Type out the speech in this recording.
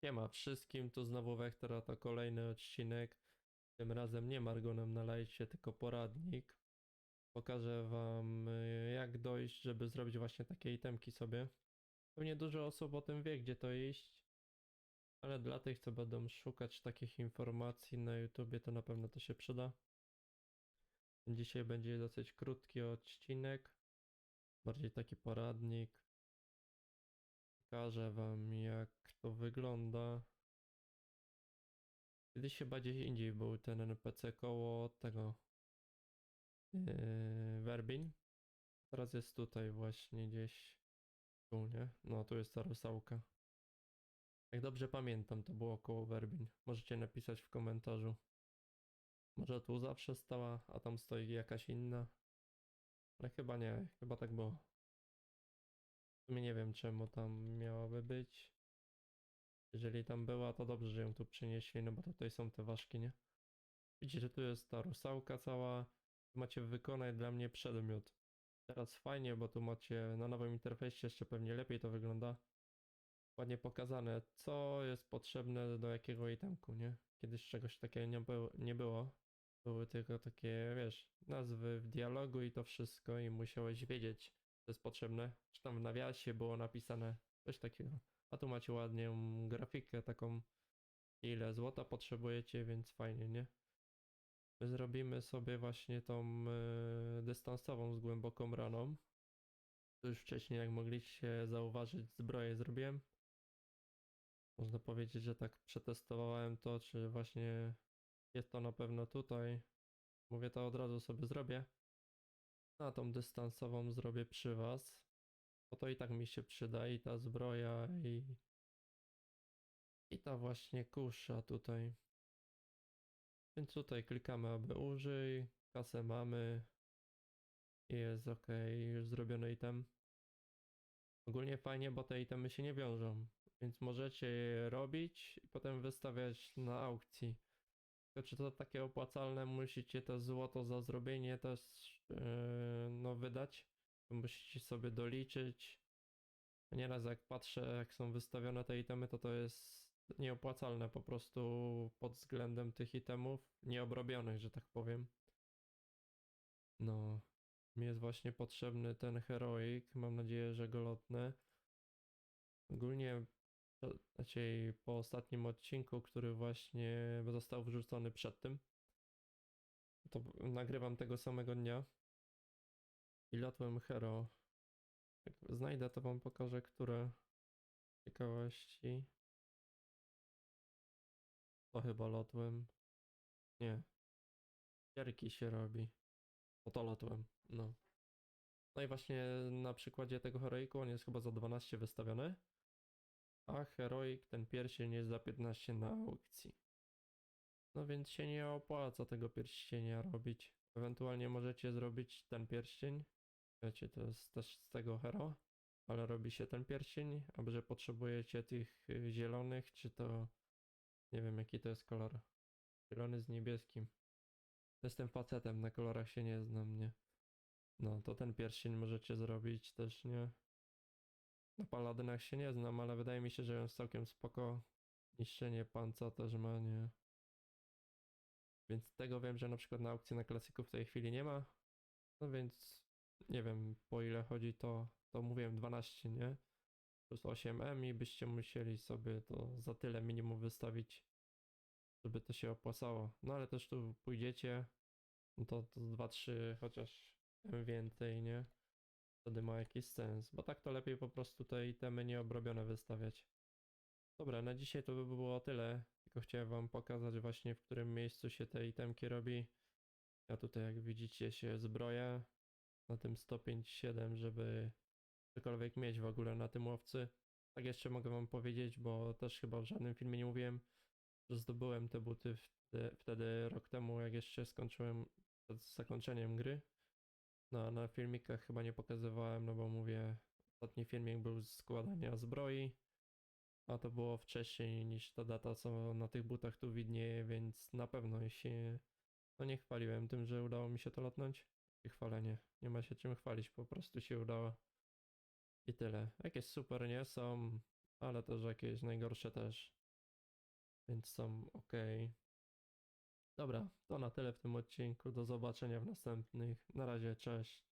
Siema wszystkim, tu znowu Wektora, to kolejny odcinek. Tym razem nie Margonem na lajcie, tylko poradnik. Pokażę wam y, jak dojść, żeby zrobić właśnie takie itemki sobie. Pewnie dużo osób o tym wie, gdzie to iść. Ale dla tych, co będą szukać takich informacji na YouTubie, to na pewno to się przyda. Dzisiaj będzie dosyć krótki odcinek. Bardziej taki poradnik. Pokażę wam jak to wygląda. Kiedyś chyba gdzieś indziej był ten NPC koło tego yy, Werbin. Teraz jest tutaj właśnie gdzieś tu, nie? No tu jest ta rusałka. Jak dobrze pamiętam to było koło Werbin. Możecie napisać w komentarzu. Może tu zawsze stała, a tam stoi jakaś inna. Ale chyba nie, chyba tak było. Sumie nie wiem czemu tam miałaby być. Jeżeli tam była, to dobrze, że ją tu przynieśli, no bo tutaj są te ważki, nie? Widzicie, że tu jest ta rusałka cała. Macie wykonać dla mnie przedmiot. Teraz fajnie, bo tu macie na nowym interfejsie jeszcze pewnie lepiej to wygląda. Ładnie pokazane, co jest potrzebne do jakiego itemku, nie? Kiedyś czegoś takiego nie, było- nie było. Były tylko takie, wiesz, nazwy w dialogu i to wszystko i musiałeś wiedzieć, co jest potrzebne. Czy tam w nawiasie było napisane coś takiego. A tu macie ładną grafikę taką, ile złota potrzebujecie, więc fajnie, nie? My zrobimy sobie właśnie tą e, dystansową z głęboką raną. To już wcześniej, jak mogliście zauważyć, zbroję zrobiłem. Można powiedzieć, że tak przetestowałem to, czy właśnie jest to na pewno tutaj. Mówię to od razu sobie zrobię. A tą dystansową zrobię przy was. Bo to i tak mi się przyda i ta zbroja i i ta właśnie kusza tutaj. Więc tutaj klikamy aby użyj, kasę mamy i jest ok, już zrobiony item. Ogólnie fajnie, bo te itemy się nie wiążą, więc możecie je robić i potem wystawiać na aukcji. Czy to takie opłacalne, musicie to złoto za zrobienie też yy, no wydać. Musicie sobie doliczyć. Nieraz jak patrzę, jak są wystawione te itemy, to to jest nieopłacalne po prostu pod względem tych itemów nieobrobionych, że tak powiem. No, mi jest właśnie potrzebny ten heroik. Mam nadzieję, że go lotnę. Ogólnie, to- po ostatnim odcinku, który właśnie został wrzucony przed tym, to nagrywam tego samego dnia. I lotłem hero. Jak znajdę, to wam pokażę, które ciekawości. To chyba lotłem. Nie. Gierki się robi. No to lotłem. No. No i właśnie na przykładzie tego heroiku on jest chyba za 12 wystawiony. A heroik, ten pierścień jest za 15 na aukcji. No więc się nie opłaca tego pierścienia robić. Ewentualnie możecie zrobić ten pierścień. Wiecie, to jest też z tego hero. Ale robi się ten pierścień, a że potrzebujecie tych y, zielonych, czy to nie wiem jaki to jest kolor. Zielony z niebieskim. Jestem facetem, na kolorach się nie znam, nie. No, to ten pierścień możecie zrobić też, nie. Na paladynach się nie znam, ale wydaje mi się, że jest całkiem spoko. Niszczenie panca też ma, nie. Więc tego wiem, że na przykład na aukcji na klasyków w tej chwili nie ma. No więc nie wiem po ile chodzi to, to mówiłem 12, nie? Plus 8M i byście musieli sobie to za tyle minimum wystawić, żeby to się opłacało. No ale też tu pójdziecie, no to, to 2-3 chociaż M więcej, nie? Wtedy ma jakiś sens, bo tak to lepiej po prostu te itemy nieobrobione wystawiać. Dobra, na dzisiaj to by było tyle. Tylko chciałem wam pokazać właśnie w którym miejscu się te itemki robi. Ja tutaj jak widzicie się zbroję na tym 105.7, żeby cokolwiek mieć w ogóle na tym łowcy. Tak jeszcze mogę wam powiedzieć, bo też chyba w żadnym filmie nie mówiłem, że zdobyłem te buty wtedy, wtedy rok temu, jak jeszcze skończyłem przed zakończeniem gry. No na filmikach chyba nie pokazywałem, no bo mówię, ostatni filmik był z składania zbroi, a to było wcześniej niż ta data, co na tych butach tu widnieje, więc na pewno się no nie chwaliłem tym, że udało mi się to lotnąć. I chwalenie. Nie ma się czym chwalić, po prostu się udało. I tyle. Jakieś super nie są, ale też jakieś najgorsze też. Więc są ok. Dobra, to na tyle w tym odcinku. Do zobaczenia w następnych. Na razie, cześć.